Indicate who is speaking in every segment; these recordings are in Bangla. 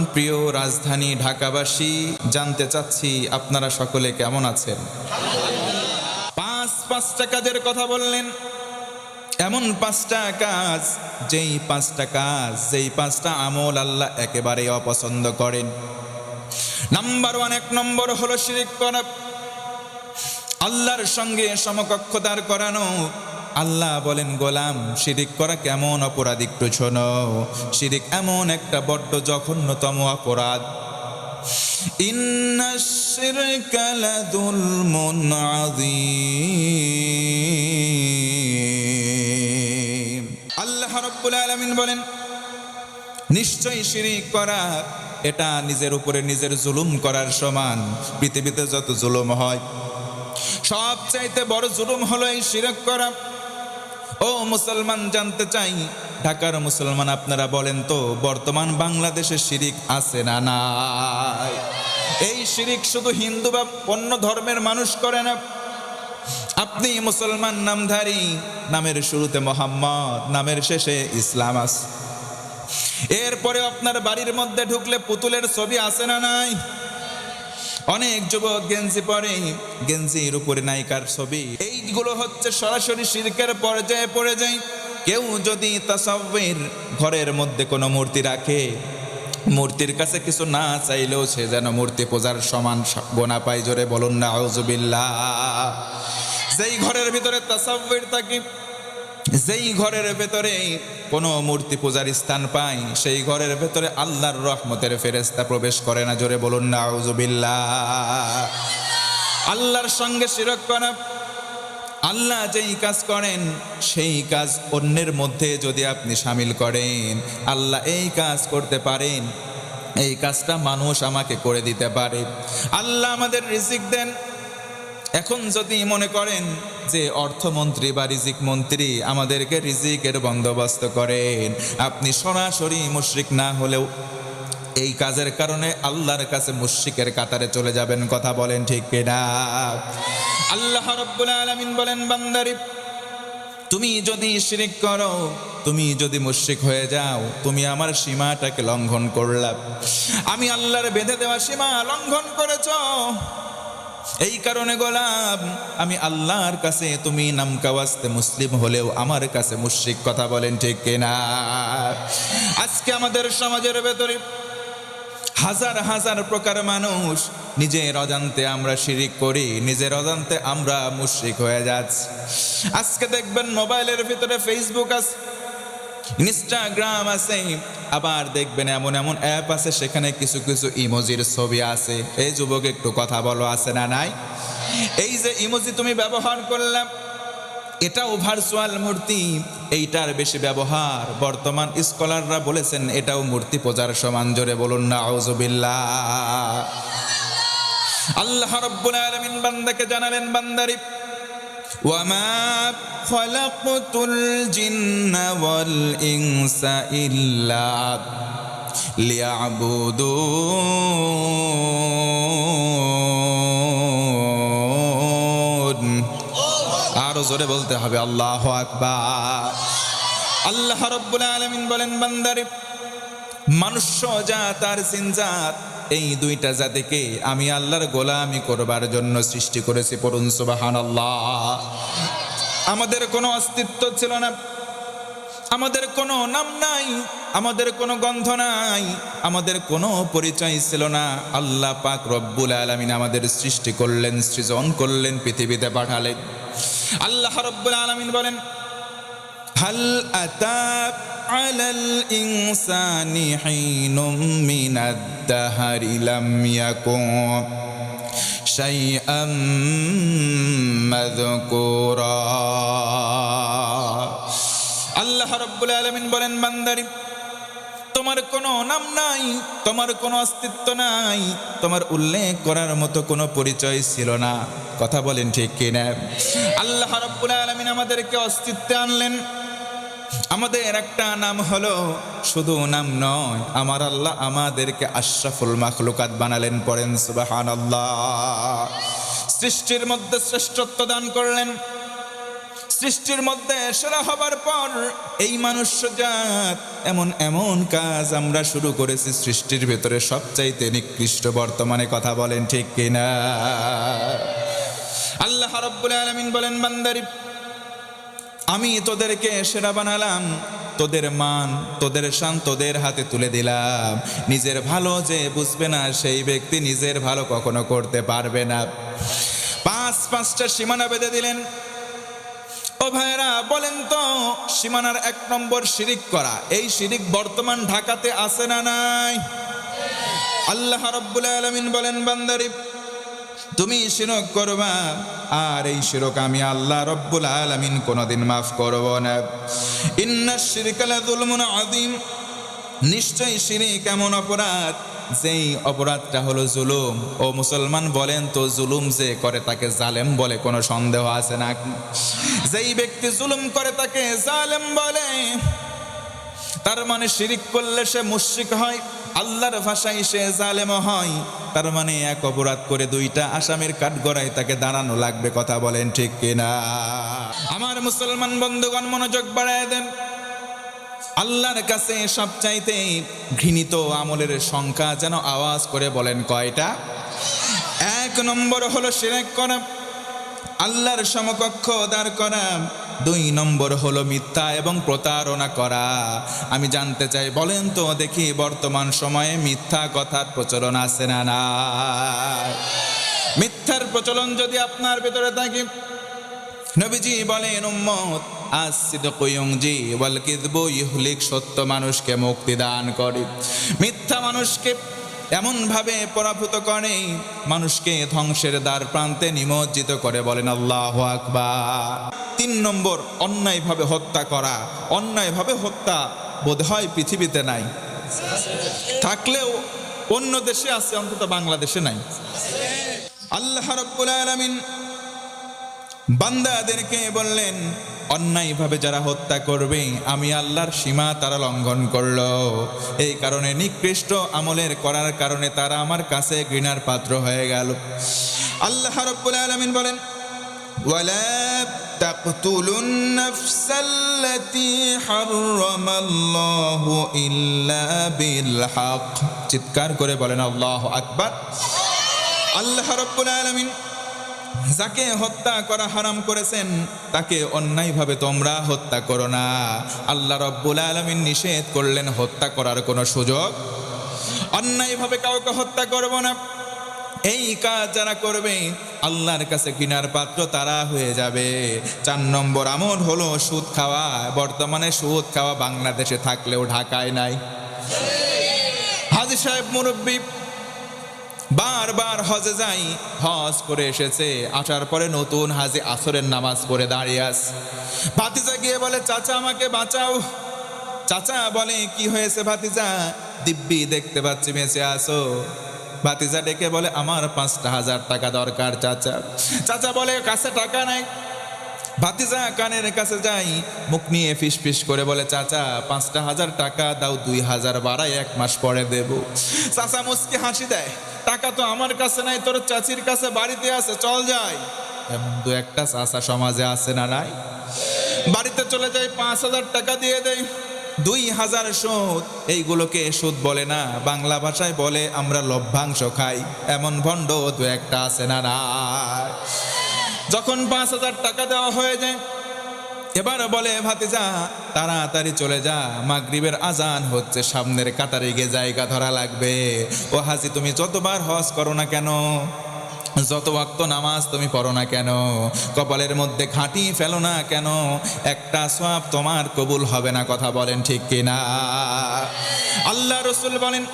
Speaker 1: প্রাণপ্রিয় রাজধানী ঢাকাবাসী, জানতে চাচ্ছি আপনারা সকলে কেমন আছেন? পাঁচ পাঁচটা কাজের কথা বললেন। এমন পাঁচটা কাজ, যেই পাঁচটা কাজ, যেই পাঁচটা আমল আল্লাহ একেবারে অপছন্দ করেন। নাম্বার ওয়ান, এক নম্বর হলো শিরিক করা। আল্লাহর সঙ্গে সমকক্ষ দাঁড় করানো। আল্লাহ বলেন, গোলাম, শিরিক করা কেমন অপরাধ একটু শোনো। শিরিক এমন একটা বড্ড জঘন্যতম অপরাধ। আল্লাহ রাব্বুল আলামিন বলেন, নিশ্চয়ই শিরিক করা, এটা নিজের উপরে নিজের জুলুম করার সমান। পৃথিবীতে যত জুলুম হয়, সবচাইতে বড় জুলুম হলো এই শিরক করা। ও মুসলমান, জানতে চাই, ঢাকার মুসলমান আপনারা বলেন তো, বর্তমান বাংলাদেশে শিরিক আছে না নাই? এই শিরিক শুধু হিন্দু বা অন্য ধর্মের মানুষ করে না। আপনি মুসলমান নামধারী, নামের শুরুতে মোহাম্মদ, নামের শেষে ইসলাম আছে। এরপরে আপনার বাড়ির মধ্যে ঢুকলে পুতুলের ছবি আছে না নাই? অনেক যুবক গেঞ্জি পরে, গেঞ্জির উপরে নায়িকার ছবি। এইগুলো হচ্ছে সরাসরি শিরকের পর্যায়ে পড়ে যায়। কেউ যদি তাসাব্বের ঘরের মধ্যে কোনো মূর্তি রাখে, মূর্তির কাছে কিছু না চাইলেও সে যেন মূর্তি পূজার সমান গোনা পায়। জোরে বলুন না আউজুবিল্লাহ যেই ঘরের ভিতরে তাসাব্বের থাকে যেই ঘরের ভেতরে কোনো মূর্তি পূজার স্থান পাই সেই ঘরের ভেতরে আল্লাহর রহমতের ফেরেস্তা প্রবেশ করে না। জোরে বলুন না আল্লাহর সঙ্গে শিরক করা, আল্লাহ যেই কাজ করেন, সেই কাজ অন্যের মধ্যে যদি আপনি সামিল করেন, আল্লাহ এই কাজ করতে পারেন, এই কাজটা মানুষ আমাকে করে দিতে পারে। আল্লাহ আমাদের রিজিক দেন এখন যদি মনে করেন যে অর্থমন্ত্রী বা রিজিক মন্ত্রী আমাদেরকে রিজিকের বন্দোবস্ত করেন, আপনি সরাসরি মুশরিক না হলেও এই কাজের কারণে আল্লাহর কাছে মুশরিকের কাতারে চলে যাবেন, কথা বলেন ঠিক কিনা? আল্লাহ রব্বুল আলামিন বলেন, বান্দারি, তুমি যদি শিরিক করো, তুমি যদি মুশরিক হয়ে যাও, তুমি আমার সীমাটাকে লঙ্ঘন করলাম আমি আল্লাহর বেঁধে দেওয়া সীমা লঙ্ঘন করেছ। এই কারণে গোলাম, আমি আল্লাহর কাছে তুমি নামকাওয়াস্তে মুসলিম হলেও আমার কাছে মুশরিক কথা বলেন ঠিক কিনা? আজকে আমাদের সমাজের ভেতরে হাজার হাজার প্রকার মানুষ নিজের অজান্তে আমরা শিরিক করি, নিজের অজান্তে আমরা মুশরিক হয়ে যাচ্ছি। আজকে দেখবেন মোবাইলের ভিতরে ফেসবুক আছে ইনস্টাগ্রাম আছে, আবার দেখবেন এমন এমন অ্যাপ আছে, সেখানে কিছু কিছু ইমোজির ছবি আছে। এই যুবক, একটু কথা বলো, আছে না নাই? এই যে ইমোজি তুমি ব্যবহার করলাম এটাও ভার্চুয়াল মূর্তি, এইটার বেশি ব্যবহার। বর্তমান স্কলাররা বলেছেন, এটাও মূর্তি পূজার সমান জোরে বলুন না আউজুবিল্লাহ আল্লাহ রব্বুল আলামিন বান্দাকে জানালেন, বান্দারি وما خلقت الجن والإنس إلا ليعبدون আরো জোরে বলতে হবে আল্লাহ আকবার আল্লাহ রব্বুল আলামিন বলেন বান্দারে মানুষ জাত আর জিনজাত এই দুইটা জাতিকে আমি আল্লাহর গোলামি করবার জন্য সৃষ্টি করেছি, পড়ুন সুবাহান আল্লাহ আমাদের কোনো অস্তিত্ব ছিল না, আমাদের কোনো নাম নাই, আমাদের কোনো গন্ধ নাই, আমাদের কোনো পরিচয় ছিল না। আল্লাহ পাক রব্বুল আলমিন আমাদের সৃষ্টি করলেন, সৃজন করলেন, পৃথিবীতে পাঠালেন। আল্লাহ রব্বুল আলমিন বলেন هل أتى على الإنسان حين من الدهر لم يكن شيئا مذكورا আল্লাহ রব্বুল আলমিন বলেন বান্দারি তোমার কোনো নাম নাই তোমার কোনো অস্তিত্ব নাই তোমার উল্লেখ করার মতো কোনো পরিচয় ছিল না কথা বলেন ঠিক কিনা আল্লাহ রব্বুল আলমিন আমাদেরকে অস্তিত্বে আনলেন আমাদের একটা নাম হলো, শুধু নাম নয়, আমার আল্লাহ আমাদেরকে আশরাফুল মাখলুকাত বানালেন, পড়েন সুবাহান আল্লাহ সৃষ্টির মধ্যে শ্রেষ্ঠত্ব দান করলেন। সৃষ্টির মধ্যে সেরা হবার পর এই মানুষ্য জাত, এমন এমন কাজ আমরা শুরু করেছি, সৃষ্টির ভেতরে সবচাইতে নিকৃষ্ট বর্তমানে কথা বলেন ঠিক কিনা? আল্লাহ রব্বুল আলমিন বলেন, বান্দারি আমি তোদেরকে সেরা বানালাম। তোদের মান, তোদের শান, তোদের হাতে তুলে দিলাম। নিজের ভালো যে বুঝবে না, সেই ব্যক্তি নিজের ভালো কখনো করতে পারবে না। পাঁচ, পাঁচটা সীমানা বেঁধে দিলেন। ও ভাইরা বলেন তো, সীমানার এক নম্বর শিরিক করা, এই শিরিক বর্তমান ঢাকাতে আছে না নাই? আল্লাহ রব্বুল আলমিন বলেন, বান্দারি তুমি শিরক করবা, আর এই শিরক আমি আল্লাহ রব্বুল আলামিন কোনোদিন মাফ করব না। ইন্না শিরকালা যুলমুন নিশ্চয়ই শিরিক এমন অপরাধ, যেই অপরাধটা হলো জুলুম। ও মুসলমান বলেন তো, জুলুম যে করে তাকে জালেম বলে কোনো সন্দেহ আছে না? যেই ব্যক্তি জুলুম করে তাকে জালেম বলে, তার মানে শিরিক করলে সে মুশরিক হয়। আল্লাহর ভাষায় সে জালেম হয়। তার মানে এক অপরাধ করে দুইটা আসামির কাঠগড়ায় তাকে দাঁড়ানো লাগবে, কথা বলেন ঠিক কিনা? আমার মুসলমান বন্ধুগণ, মনোযোগ বাড়ায় দেন। আল্লাহর কাছে সবচাইতে ঘৃণিত আমলের সংখ্যা যেন আওয়াজ করে বলেন কয়টা? এক নম্বর হলো শিরেক করা। আল্লাহর সমকক্ষ দাঁড় করা। দুই নম্বর হলো মিথ্যা এবং প্রতারণা করা। আমি জানতে চাই, বলেন তো দেখি বর্তমান সময়ে মিথ্যা কথার প্রচলন আছে না না মিথ্যার প্রচলন যদি আপনার ভেতরে থাকে, নবীজি বলেন, উম্মত আসিদকু ইউংজি ওয়াল কিযবু ইহলিক সত্য মানুষকে মুক্তি দান করে। মিথ্যা মানুষকে এমন ভাবে পরাভূত করে, মানুষকে ধ্বংসের দ্বার প্রান্তে নিমজ্জিত করে বলেন আল্লাহ আকবার। তিন নম্বর, অন্যায়ভাবে হত্যা করা। অন্যায়ভাবে হত্যা বোধহয় পৃথিবীতে নাই। থাকলেও অন্য দেশে আছে, অন্তত বাংলাদেশে নাই। আল্লাহ রব্বুল বান্দাদেরকে বললেন, অন্যায়ভাবে যারা হত্যা করবে, আমি আল্লাহর সীমা তারা লঙ্ঘন করল। এই কারণে নিকৃষ্ট আমলের করার কারণে তারা আমার কাছে ঘৃণার পাত্র হয়ে গেল। আল্লাহ রব্বুল আলামিন বলেন ولا تقتلوا النفس التي حرم الله إلا بالحق চিৎকার করে বলেন আল্লাহ আকবার আল্লাহ রব্বুল আলামিন যাকে হত্যা করা হারাম করেছেন তাকে অন্যায়ভাবে তোমরা হত্যা করো না আল্লাহ রব্বুল আলমিন নিষেধ করলেন হত্যা করার কোনো সুযোগ অন্যায়ভাবে কাউকে হত্যা করব না এই কাজ যারা করবে, আল্লাহর কাছে কিনার পাত্র তারা হয়ে যাবে। চার নম্বর আমল হলো সুদ খাওয়া। বর্তমানে সুদ খাওয়া বাংলাদেশে থাকলেও ঢাকায় নাই। হাজি সাহেব মুরব্বী, বারবার হজে যাই, হজ করে এসেছে। আসার পরে নতুন হাজি আসরের নামাজ পড়ে দাঁড়িয়ে আস। ভাতিজা গিয়ে বলে, চাচা, আমাকে বাঁচাও। চাচা বলে, কি হয়েছে ভাতিজা? দিব্যি দেখতে পাচ্ছি বেঁচে আসো ভাতিজা ডেকে বলে, আমার পাঁচটা হাজার টাকা দরকার, চাচা। চাচা বলে, কাছে টাকা নাই। ভাতিজা কানের কাছে যাই, মুখ নিয়ে ফিস ফিস করে বলে, চাচা, পাঁচটা হাজার টাকা দাও, দুই হাজার বাড়াই, এক মাস পরে দেব। চাচা মুসকে হাসি দেয়, টাকা তো আমার কাছে নাই, তোর চাচির কাছে বাড়িতে আছে, চল যাই। এমন দু একটা চাচা সমাজে আছে না নাই? বাড়িতে চলে যাই, পাঁচ হাজার টাকা দিয়ে দেয় দুই হাজার সুদ। এইগুলোকে সুদ বলে না, বাংলা ভাষায় বলে আমরা লভ্যাংশ খাই। এমন ভণ্ড দু একটা আছে না যখন পাঁচ হাজার টাকা দেওয়া হয়ে যায়, এবার বলে ভাতিজা, তাড়াতাড়ি চলে যা, মাগরিবের আজান হচ্ছে, সামনের কাতারে গিয়ে জায়গা ধরা লাগবে। ও হাজি, তুমি যতবার হজ করো না কেন? যত ওয়াক্ত নামাজ তুমি পড়ো না কেন? কপালের মধ্যে ঘাঁটি ফেলো না কেন? একটা সব তোমার কবুল হবে না, কথা বলেন ঠিক কিনা? আল্লাহ রসুল বলেন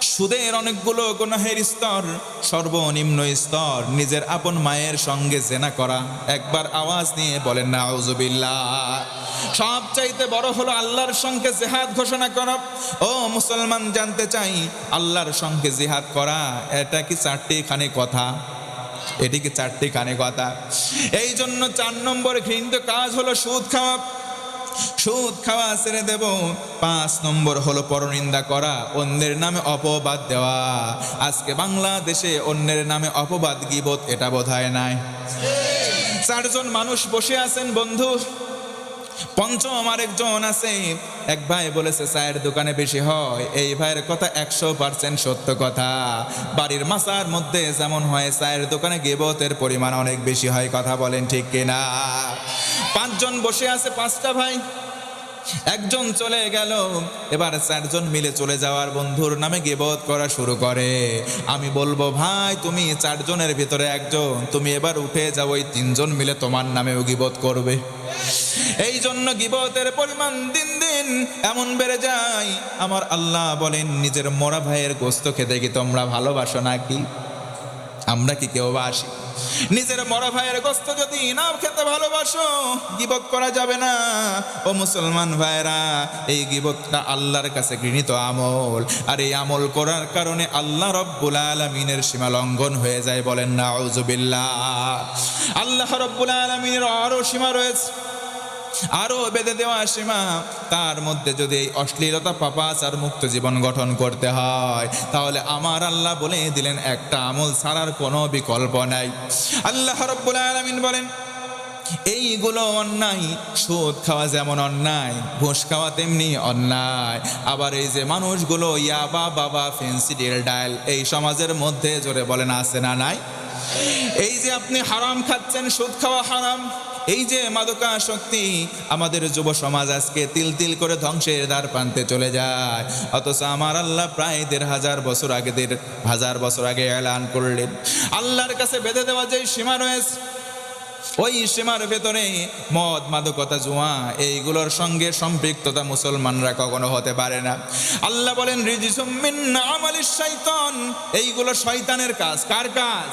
Speaker 1: সুদের অনেকগুলো গুনাহের স্তর, সর্বনিম্ন স্তর, নিজের আপন মায়ের সঙ্গে জেনা করা। একবার আওয়াজ নিয়ে বলেন না সব চাইতে বড় হলো আল্লাহর সঙ্গে জেহাদ ঘোষণা করা। ও মুসলমান, জানতে চাই, আল্লাহর সঙ্গে জেহাদ করা, এটা কি চারটি খানে কথা? এটি কি চারটি কানে কথা? এই জন্য চার নম্বর ঘৃণিত কাজ হলো সুদ খাওয়া। সুদ খাওয়া ছেড়ে দেব। পাঁচ নম্বর হলো পরনিন্দা করা, অন্যের নামে অপবাদ দেওয়া। আজকে বাংলাদেশে অন্যের নামে অপবাদ গিবত, এটা বোধ হয় নাই। চারজন মানুষ বসে আছেন বন্ধু। পঞ্চম আরেকজন আছে, এক ভাই বলেছে, চায়ের দোকানে বেশি হয়। এই ভাইয়ের কথা একশো পার্সেন্ট সত্য কথা। বাড়ির মাসার মধ্যে যেমন হয়, চায়ের দোকানে গেবতের পরিমাণ অনেক বেশি হয়, কথা বলেন ঠিক কিনা? পাঁচজন বসে আছে, পাঁচটা ভাই। একজন চলে গেল, এবার চারজন মিলে চলে যাওয়ার বন্ধুর নামে গিবত করা শুরু করে। আমি বলব, ভাই, তুমি চারজনের ভিতরে একজন, তুমি এবার উঠে যাও, ওই তিনজন মিলে তোমার নামেও গিবত করবে। এই জন্য গিবতের পরিমাণ দিন দিন এমন বেড়ে যায়। আমার আল্লাহ বলেন, নিজের মরা ভাইয়ের গোস্ত খেতে কি তোমরা ভালোবাসো নাকি? আমরা কি কেউ বাসি নিজের বড় ভাইয়ের গোস্ত যদি নাও খেতে ভালোবাসো, গিবত করা যাবে না। ও মুসলমান ভাইরা এই গিবতটা আল্লাহর কাছে ঘৃণিত আমল। আর এই আমল করার কারণে আল্লাহ রব্বুল আলমিনের সীমা লঙ্ঘন হয়ে যায় বলেন না আল্লাহ রব্বুল আলমিনের আরও সীমা রয়েছে। আরও বেঁধে দেওয়া সীমা। তার মধ্যে যদি এই অশ্লীলতা, পাপাচার মুক্ত জীবন গঠন করতে হয়, তাহলে আমার আল্লাহ বলে দিলেন, একটা আমল ছাড়ার কোনো বিকল্প নাই। আল্লাহ রব্বুল আলামিন বলেন, এইগুলো অন্যায়, সুদ খাওয়া যেমন অন্যায়, ঘুষ খাওয়া তেমনি অন্যায়। আবার এই যে মানুষগুলো ইয়াবা, বাবা, ফেন্সি, ডেল ডায়াল, এই সমাজের মধ্যে জোরে বলেন, আছে না নাই? এই যে আপনি হারাম খাচ্ছেন, সুদ খাওয়া হারাম। এই যে মাদকা শক্তি আমাদের যুব সমাজ আজকে তিল তিল করে ধ্বংসের দ্বার প্রান্তে চলে যায়। অথচ আমার আল্লাহ প্রায় দেড় হাজার বছর আগে দেড় হাজার বছর আগে এলান করলেন। আল্লাহর কাছে বেঁধে দেওয়া যে সীমা রয়েছে, ওই সীমার ভেতরে মদ, মাদকতা, জুয়া, এইগুলোর সঙ্গে সম্পৃক্ততা মুসলমানরা কখনো হতে পারে না। আল্লাহ বলেন রিজিসুমিন আমালিস শয়তান এইগুলো শয়তানের কাজ। কার কাজ?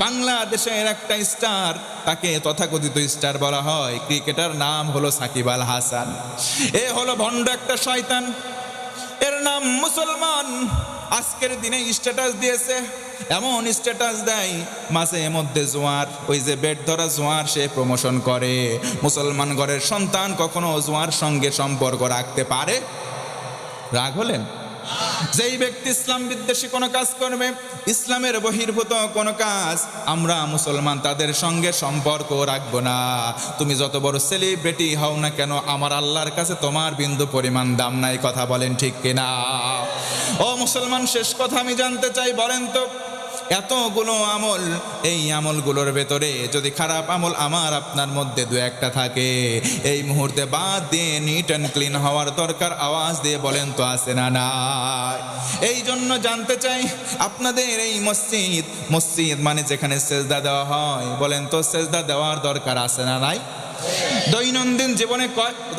Speaker 1: বাংলাদেশের একটা স্টার, তাকে তথাকথিত স্টার বলা হয়। ক্রিকেটার নাম হলো সাকিব আল হাসান। এ হলো ভণ্ড একটা শয়তান। এর নাম মুসলমান। আজকের দিনে স্ট্যাটাস দিয়েছে। এমন স্ট্যাটাস দেয়, মাঝে মধ্যে জোয়ার। ওই যে বেড ধরা জোয়ার সে প্রমোশন করে। মুসলমান ঘরের সন্তান কখনো জোয়ার সঙ্গে সম্পর্ক রাখতে পারে? রাগ হলেন? যেই ব্যক্তি ইসলাম বিদ্বেষী কোনো কাজ করবে, ইসলামের বহির্ভূত কোনো কাজ আমরা মুসলমান তাদের সঙ্গে সম্পর্ক রাখব না। তুমি যত বড় সেলিব্রিটি হও না কেন, আমার আল্লাহর কাছে তোমার বিন্দু পরিমাণ দাম নাই, কথা বলেন ঠিক কিনা? ও মুসলমান, শেষ কথা আমি জানতে চাই, বলেন তো। এতগুলো আমল, এই আমলগুলোর ভেতরে যদি খারাপ আমল আমার আপনার মধ্যে দু একটা থাকে, এই মুহূর্তে বাদ দিয়ে নিট অ্যান্ড ক্লিন হওয়ার দরকার আওয়াজ দিয়ে বলেন তো আসে না না এই জন্য জানতে চাই, আপনাদের এই মসজিদ মসজিদ মানে যেখানে সেজদা দেওয়া হয়, বলেন তো সেজদা দেওয়ার দরকার আছে না নাই? দৈনন্দিন জীবনে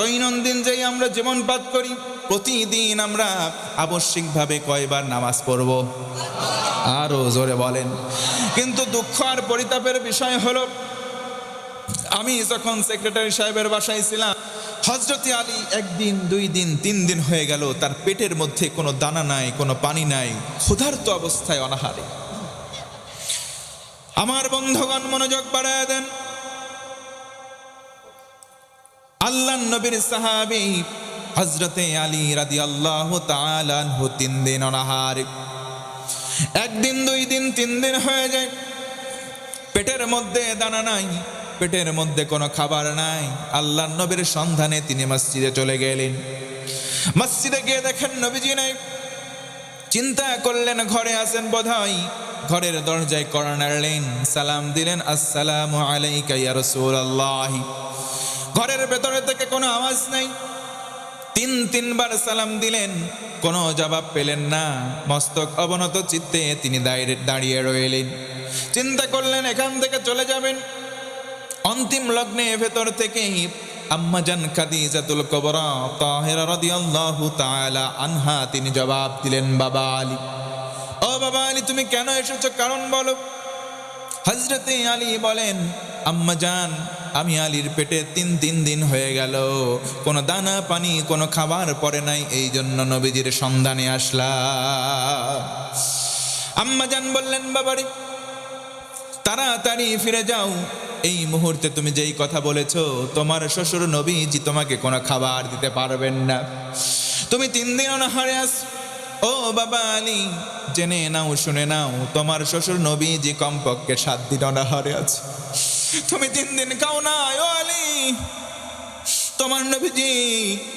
Speaker 1: দৈনন্দিন যেই আমরা জীবন পাত করি প্রতিদিন আমরা আবশ্যিকভাবে কয়বার নামাজ পড়ব? আরও জোরে বলেন। কিন্তু দুঃখ আর পরিতাপের বিষয় হলো, আমি যখন সেক্রেটারি সাহেবের বাসায় ছিলাম হজরত আলী একদিন, দুই দিন, তিন দিন হয়ে গেল, তার পেটের মধ্যে কোনো দানা নাই, কোনো পানি নাই, ক্ষুধার্ত অবস্থায় অনাহারে। আমার বন্ধুগণ মনোযোগ বাড়ায় দেন। আল্লাহ নবীর সাহাবি হজরতে আলী রাদি আল্লাহ তালানহু তিন দিন অনাহারে। একদিন, দুই দিন, তিন দিন হয়ে যায়। পেটের মধ্যে দানা নাই, পেটের মধ্যে কোনো খাবার নাই। আল্লাহ নবীর সন্ধানে তিনি মসজিদে চলে গেলেন। মসজিদে গিয়ে দেখেন নবীজি নাই। চিন্তা করলেন, ঘরে আছেন বোধহয়। ঘরের দরজায় করা নাড়লেন, সালাম দিলেন, আসসালামু আলাইকা ইয়া রাসূলুল্লাহ। ঘরের ভেতরে থেকে কোনো আওয়াজ নাই। তিন তিনবার সালাম দিলেন। কোনো জবাব পেলেন না। মস্তক অবনত চিত্তে তিনি দাঁড়িয়ে রইলেন। চিন্তা করলেন, এখান থেকে চলে যাবেন। অন্তিম লগ্নে ভেতর থেকে আম্মাজান খাদিজাতুল কবরা, তাহেরা রাদিয়াল্লাহু তাআলা আনহা তিনি জবাব দিলেন, বাবা আলী। ও বাবা আলী, তুমি কেন এসেছ? কারণ বলো। হজরতে আলী বলেন আম্মাজান আমি আলীর পেটে তিন তিন দিন হয়ে গেল। কোনো দানা পানি, কোনো খাবার পড়ে নাই, এই জন্য নবীজির সন্ধানে আসলাম। আম্মাজান বললেন, বাবারি, তাড়াতাড়ি ফিরে যাও। এই মুহূর্তে তুমি যেই কথা বলেছ, তোমার শ্বশুর নবীজি তোমাকে কোনো খাবার দিতে পারবেন না। তুমি তিন দিন অনাহারে আস ও বাবা আলী, জেনে নাও, শুনে নাও, তোমার শ্বশুর নবীজি কমপক্ষে সাত দিন অনাহারে আছে। তুমি তিন দিন খাও না, ও তোমার নবীজি,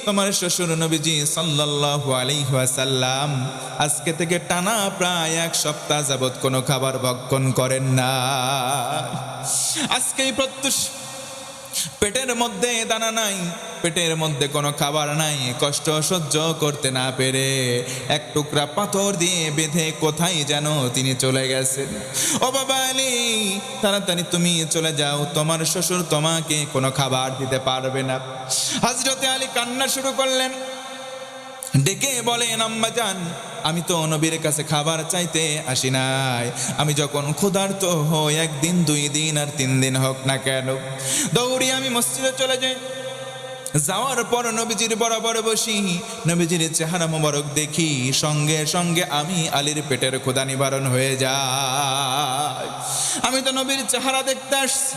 Speaker 1: তোমার শ্বশুর নবীজি সাল্লাল্লাহু আলাইহি ওয়াসাল্লাম আজকে থেকে টানা প্রায় এক সপ্তাহ যাবত কোনো খাবার ভক্ষণ করেন না। আজকেই প্রত্যুষ পেটের মধ্যে দানা নাই, পেটের মধ্যে কোনো খাবার নাই, কষ্ট সহ্য করতে না পেরে এক টুকরা পাথর দিয়ে বেঁধে কোথায় যেন তিনি চলে গেছেন। ও বাবা আলী, তাড়াতাড়ি তুমি চলে যাও, তোমার শ্বশুর তোমাকে কোনো খাবার দিতে পারবে না। হজরতে আলী কান্না শুরু করলেন। ডেকে বলেন আম্মা যান আমি তো নবীর কাছে খাবার চাইতে আসি নাই। আমি যখন ক্ষুধার্ত হই, একদিন, দুই দিন আর তিন দিন হোক না কেন দৌড়ি আমি মসজিদে চলে যাই। যাওয়ার পর নবীজির বরাবর বসি, নবীজির চেহারা মোবারক দেখি, সঙ্গে সঙ্গে আমি আলীর পেটের ক্ষুধা নিবারণ হয়ে যায়। আমি তো নবীর চেহারা দেখতে আসছি।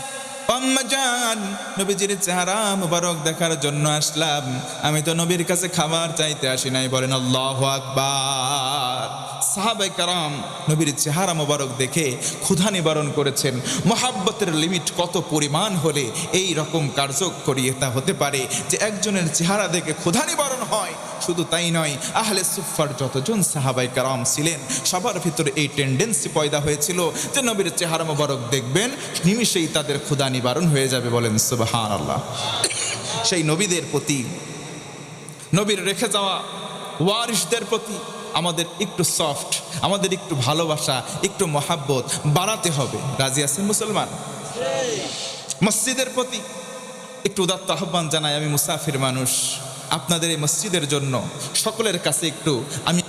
Speaker 1: আম্মাজান নবীজির চেহারা মুবারক দেখার জন্য আসলাম। আমি তো নবীর কাছে খাবার চাইতে আসি নাই, বলেন আল্লাহ আকবার। সাহাবাই কারাম নবীর চেহারা মোবারক দেখে ক্ষুধা নিবারণ করেছেন। মহাব্বতের লিমিট কত পরিমাণ হলে এই রকম কার্যকরী তা হতে পারে যে একজনের চেহারা দেখে ক্ষুধা নিবারণ হয়? শুধু তাই নয়, আহলে সুফার যতজন সাহাবাই কারাম ছিলেন, সবার ভিতরে এই টেন্ডেন্সি পয়দা হয়েছিল যে নবীর চেহারা মোবারক দেখবেন, নিমিষেই তাদের ক্ষুধা নিবারণ হয়ে যাবে বলেন সুবহান আল্লাহ সেই নবীদের প্রতি, নবীর রেখে যাওয়া ওয়ারিসদের প্রতি আমাদের একটু সফট আমাদের একটু ভালোবাসা, একটু মহাব্বত বাড়াতে হবে। রাজি আছেন মুসলমান? মসজিদের প্রতি একটু উদাত্ত আহ্বান জানাই আমি মুসাফির মানুষ। আপনাদের এই মসজিদের জন্য সকলের কাছে একটু আমি